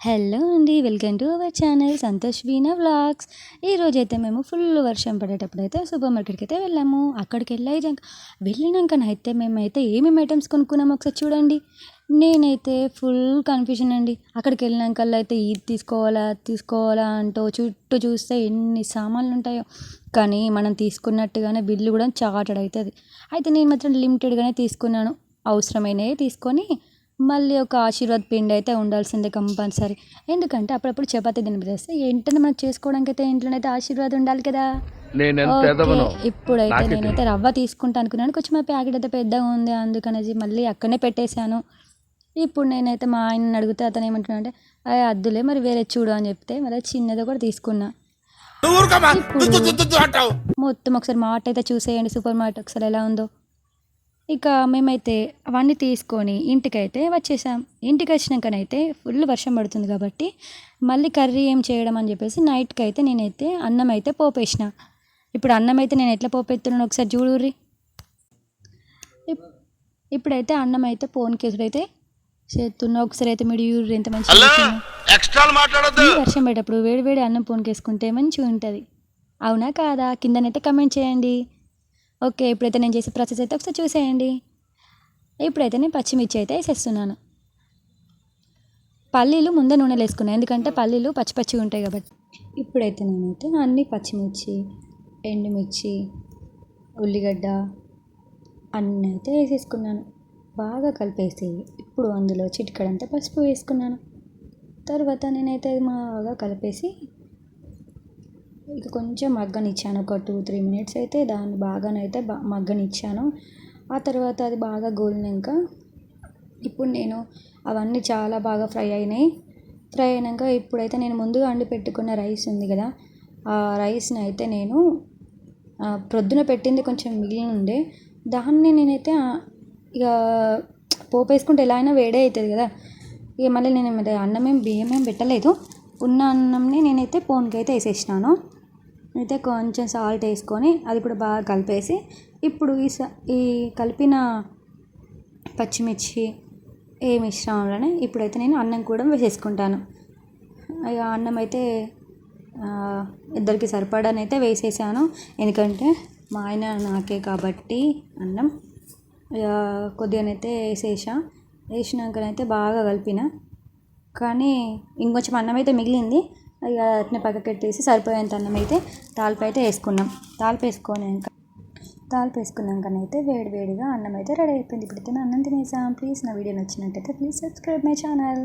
Hello అండి welcome to our channel Santosh Veena vlogs. ఈరోజైతే మేము ఫుల్ వర్షం పడేటప్పుడు అయితే సూపర్ మార్కెట్కి అయితే వెళ్ళాము. అక్కడికి వెళ్ళాయి వెళ్ళినాక అయితే మేమైతే ఏమేమి ఐటమ్స్ కొనుక్కున్నాము ఒకసారి చూడండి. నేనైతే ఫుల్ కన్ఫ్యూజన్ అండి. అక్కడికి వెళ్ళినాకల్లా అయితే ఇది తీసుకోవాలా తీసుకోవాలా అంటూ చుట్టూ చూస్తే ఎన్ని సామాన్లు ఉంటాయో. కానీ మనం తీసుకున్నట్టుగానే బిల్లు కూడా చాటెడ్ అవుతుంది. అయితే నేను మాత్రం లిమిటెడ్గానే తీసుకున్నాను. అవసరమైనవి తీసుకొని మళ్ళీ ఒక ఆశీర్వాద్ పిండి అయితే ఉండాల్సిందే కంపల్సరీ. ఎందుకంటే అప్పుడప్పుడు చపాతీ తినిపిస్తే ఏంటంటే మనకు చేసుకోవడానికి అయితే ఇంట్లోనైతే ఆశీర్వాద్ ఉండాలి కదా. ఇప్పుడైతే నేనైతే రవ్వ తీసుకుంటా అనుకున్నాను కొంచెం మా ప్యాకెట్ అయితే పెద్దగా ఉంది అందుకనేసి మళ్ళీ అక్కడనే పెట్టేశాను. ఇప్పుడు నేనైతే మా ఆయనని అడిగితే అతను ఏమంటున్నా అంటే "అయ్య, అద్దులే మరి వేరే చూడు అని చెప్తే మళ్ళీ చిన్నది కూడా తీసుకున్నా. మొత్తం ఒకసారి మార్ట్ అయితే చూసేయండి సూపర్ మార్ట్ ఒకసారి ఎలా ఉందో. ఇక మేమైతే అవన్నీ తీసుకొని ఇంటికైతే వచ్చేసాం. ఇంటికి వచ్చినాకనైతే ఫుల్ వర్షం పడుతుంది కాబట్టి మళ్ళీ కర్రీ ఏం చేయడం అని చెప్పేసి నైట్కి అయితే నేనైతే అన్నం అయితే పోపేసిన. ఇప్పుడు అన్నం అయితే నేను ఎట్లా పోపెత్తున్నాను ఒకసారి చూడుర్రి ఇప్- ఇప్పుడైతే అన్నం అయితే పోన్ కేసుడు అయితే చేస్తున్నా ఒకసారి అయితే మీరు చూడుర్రి ఎంత మంచిగా వర్షం పడేటప్పుడు వేడి వేడి అన్నం పోన్కేసుకుంటే మంచిగా ఉంటుంది అవునా కాదా? కిందనైతే కమెంట్ చేయండి. ఓకే ఇప్పుడైతే నేను చేసే ప్రాసెస్ అయితే ఒకసారి చూసేయండి. ఇప్పుడైతే నేను పచ్చిమిర్చి అయితే వేసేస్తున్నాను. పల్లీలు ముందే నూనెలు వేసుకున్నాను ఎందుకంటే పల్లీలు పచ్చి పచ్చిగా ఉంటాయి కాబట్టి. ఇప్పుడైతే నేనైతే అన్ని పచ్చిమిర్చి ఎండుమిర్చి ఉల్లిగడ్డ అన్నీ అయితే వేసేసుకున్నాను. బాగా కలిపేసి ఇప్పుడు అందులో చిటికడంతా పసుపు వేసుకున్నాను. తర్వాత నేనైతే బాగా కలిపేసి ఇక కొంచెం మగ్గనిచ్చాను. ఒక టూ త్రీ మినిట్స్ అయితే దాన్ని బాగానైతే బా మగ్గనిచ్చాను. ఆ తర్వాత అది బాగా గోలినాక ఇప్పుడు నేను అవన్నీ చాలా బాగా ఫ్రై అయినాయి. ఫ్రై అయినాక ఇప్పుడైతే నేను ముందుగా వండి పెట్టుకున్న రైస్ ఉంది కదా ఆ రైస్ని అయితే నేను ప్రొద్దున పెట్టింది కొంచెం మిగిలి ఉండే దాన్ని నేనైతే ఇక పోపు వేసుకుంటే ఎలా అయినా వేడే అవుతుంది కదా. ఇక మళ్ళీ నేను అన్నమేం అన్నం ఏం పెట్టలేదు. ఉన్న అన్నంని నేనైతే పోన్కి అయితే వేసేసినాను. అయితే కొంచెం సాల్ట్ వేసుకొని అది కూడా బాగా కలిపేసి ఇప్పుడు ఈ స ఈ కలిపిన పచ్చిమిర్చి ఏ మిశ్రమంలోనే ఇప్పుడైతే నేను అన్నం కూడా వేసేసుకుంటాను. ఇక అన్నం అయితే ఇద్దరికి సరిపడానైతే వేసేసాను. ఎందుకంటే మా ఆయన నాకే కాబట్టి అన్నం ఇక కొద్దిగానైతే వేసేసా. వేసినాకనైతే బాగా కలిపిన. కానీ ఇంకొంచెం అన్నం అయితే మిగిలింది. ఇక అట్నే పక్కకెట్టేసి సరిపోయేంత అన్నం అయితే తాలిపు అయితే వేసుకున్నాం. తాలిపు వేసుకున్నాక తాలిపు వేసుకున్నాకనైతే వేడి వేడిగా అన్నం అయితే రెడీ అయిపోయింది. ఇప్పుడైతే అన్నం తినేసాం. ప్లీజ్ నా వీడియో నచ్చినట్టయితే ప్లీజ్ సబ్స్క్రైబ్ మై ఛానల్.